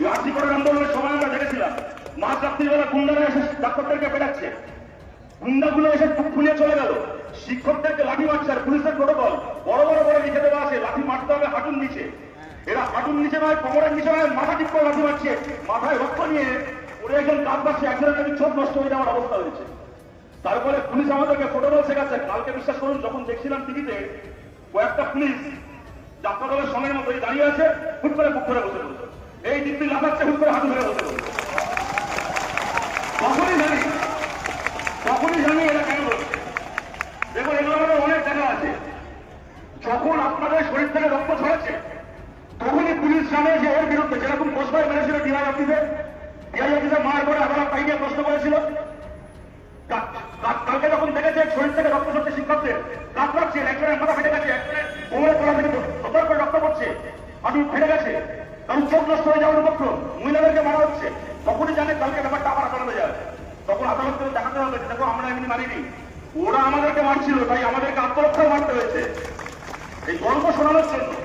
এই আন্দোলনের সময় আমরা দেখেছিলাম। মাঝ রাত্রিবেলা গুন্ডারা এসে ডাক্তারদেরকে পেটাচ্ছে। গুন্ডাগুলো এসে টুক চলে গেল। শিক্ষকদেরকে লাঠি মারছে আর পুলিশের প্রোটোকল। বড় বড় বড় লিখে দেওয়া আছে, লাঠি মারতে হবে হাঁটুর নিচে। এরা হাঁটুর নিচে নয়, কোমরের নিচে নয়, মাথা ঠিক করে লাঠি মারছে। মাথায় রক্ত নিয়ে ওরা একজন কাজ পাচ্ছে একজনের নাকি চোখ নষ্ট হয়ে যাওয়ার অবস্থা হয়েছে। তারপরে পুলিশ আমাদেরকে প্রোটোকল শেখাচ্ছে। কালকে বিশ্বাস করুন, যখন দেখছিলাম টিভিতে কয়েকটা পুলিশ যাত্রা দলের মতো দাঁড়িয়ে আছে, হুট করে বুক ধরে বসে লাফাচ্ছে হুট হাঁটু ধরে বসে তখনই জানি তখনই জানি এরা কেন দেখুন, এগুলো অনেক জায়গা আছে। যখন আপনাদের শরীর থেকে রক্ত ছড়াচ্ছে তখনই পুলিশ সামনে এসে এর বিরুদ্ধে যেরকম প্রশ্ন মেরেছিল ডিআই অফিসে। ডিআই অফিসে মার করে আদালত পাইয়ে প্রশ্ন করেছিল। কালকে যখন দেখেছে শরীর থেকে রক্ত ঝরছে শিক্ষকদের কাতরাচ্ছে একজনের মাথা ফেটে গেছে কোমরে তোলা থেকে রক্ত পড়ছে হাঁটু ফেটে গেছে। কারণ চোখ নষ্ট হয়ে যাওয়ার উপক্রম। মহিলাদেরকে মারা হচ্ছে। তখনই জানে কালকে ব্যাপারটা আবার আদালতে যাবে। তখন আদালতকে দেখাতে হবে দেখো আমরা এমনি মারিনি। ওরা আমাদেরকে মারছিল, তাই আমাদেরকে আত্মরক্ষা মারতে হয়েছে। এই গল্প শোনানোর জন্য